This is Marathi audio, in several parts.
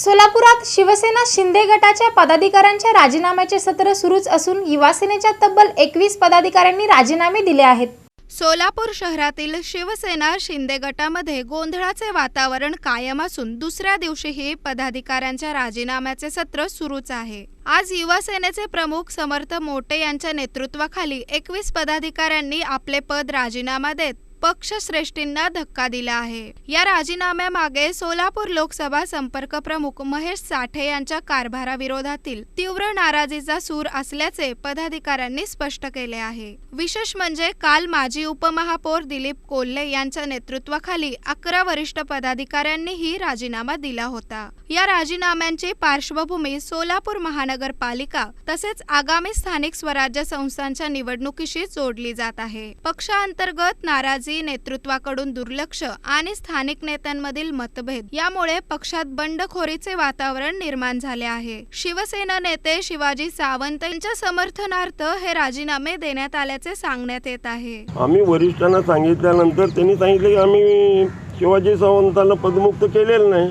सोलापुरात शिवसेना शिंदे गटाच्या पदाधिकाऱ्यांच्या राजीनाम्याचे सत्र सुरूच असून युवासेनेच्या तब्बल एकवीस पदाधिकाऱ्यांनी राजीनामे दिले आहेत. सोलापूर शहरातील शिवसेना शिंदे गटामध्ये गोंधळाचे वातावरण कायम असून दुसऱ्या दिवशीही पदाधिकाऱ्यांच्या राजीनाम्याचे सत्र सुरूच आहे. आज युवासेनेचे प्रमुख समर्थ मोटे यांच्या नेतृत्वाखाली एकवीस पदाधिकाऱ्यांनी आपले पद राजीनामा देत पक्षश्रेष्ठींना धक्का दिला आहे. या राजीनाम्यामागे सोलापूर लोकसभा संपर्क प्रमुख महेश साठे यांच्या कारभाराविरोधातील तीव्र नाराजीचा सूर असल्याचे पदाधिकाऱ्यांनी स्पष्ट केले आहे. विशेष म्हणजे काल माजी उपमहापौर दिलीप कोल्हे यांच्या नेतृत्वाखाली अकरा वरिष्ठ पदाधिकाऱ्यांनीही राजीनामा दिला होता. या राजीनाम्यांची पार्श्वभूमी सोलापूर महानगरपालिका तसेच आगामी स्थानिक स्वराज्य संस्थांच्या निवडणुकीशी जोडली जात आहे. पक्षांतर्गत नाराजी नेतृत्वाकडून दुर्लक्ष आणि स्थानिक नेत्यांमधील मतभेद यामुळे पक्षात बंडखोरीचे वातावरण निर्माण झाले आहे. शिवसेना नेते शिवाजी सावंत यांच्या समर्थनार्थ हे राजीनामे देण्यात आल्याचे सांगण्यात येत आहे. आम्ही वरिष्ठांना सांगितल्यानंतर त्यांनी सांगितलं की आम्ही शिवाजी सावंतांना पदमुक्त केलेलं नाही.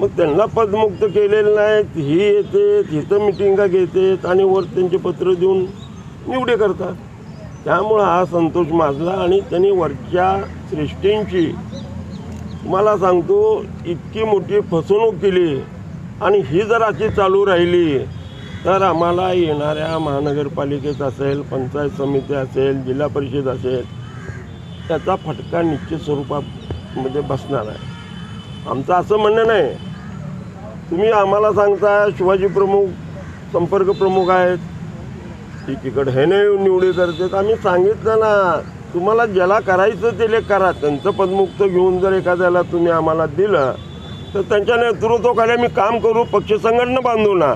मग त्यांना पदमुक्त केलेलं नाही ही येते तिथं मिटिंगा घेतात आणि वर त्यांचे पत्र देऊन निवडे करतात. त्यामुळं हा संतोष माजला आणि त्यांनी वरच्या श्रेष्ठींची तुम्हाला सांगतो इतकी मोठी फसवणूक केली. आणि ही जर अशी चालू राहिली तर आम्हाला येणाऱ्या महानगरपालिकेत असेल पंचायत समिती असेल जिल्हा परिषद असेल त्याचा फटका निश्चित स्वरूपामध्ये बसणार आहे. आमचं असं म्हणणं नाही. तुम्ही आम्हाला सांगता शिवाजी प्रमुख संपर्क प्रमुख आहेत. एकीकडे हे नाही निवडी करतात. आम्ही सांगितलं ना तुम्हाला ज्याला करायचं ते लेख करा. त्यांचं पदमुक्त घेऊन जर एखाद्याला तुम्ही आम्हाला दिलं तर त्यांच्या नेतृत्वाखाली आम्ही काम करू पक्ष संघटना बांधू ना.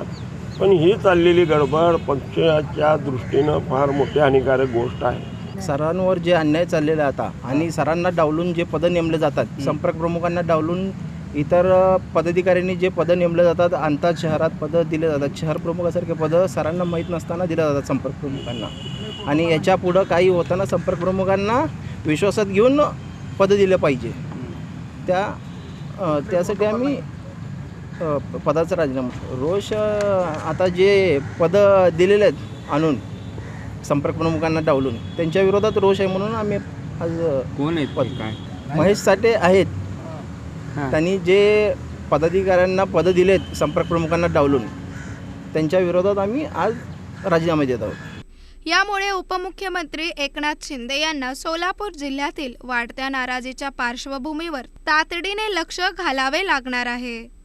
पण ही चाललेली गडबड पक्षाच्या दृष्टीनं फार मोठी हानिकारक गोष्ट आहे. सरांवर जे अन्याय चाललेला आता आणि सरांना डावलून जे पदं नेमले जातात संपर्क प्रमुखांना डावलून इतर पदाधिकाऱ्यांनी जे पदं नेमले जातात अंतर शहरात पदं दिले जातात. शहर प्रमुखासारखे पदं सरांना माहीत नसताना दिले जातात संपर्क प्रमुखांना. आणि याच्या पुढं काही होताना संपर्क प्रमुखांना विश्वासात घेऊन पदं दिलं पाहिजे. त्या त्यासाठी आम्ही पदाचा राजीनामा रोष आता जे पदं दिलेले आहेत आणून संपर्क प्रमुखांना डावलून त्यांच्या विरोधात रोष आहे म्हणून आम्ही आज कोण आहेत पद- काय? महेश साठे आहेत. त्यांनी जे पदाधिकाऱ्यांना पदं दिलेत संपर्क प्रमुखांना डावलून त्यांच्या विरोधात आम्ही आज राजीनामे देत आहोत. यामुळे उपमुख्यमंत्री एकनाथ शिंदे यांना सोलापूर जिल्ह्यातील वाढत्या नाराजीच्या पार्श्वभूमीवर तातडीने लक्ष घालावे लागणार आहे.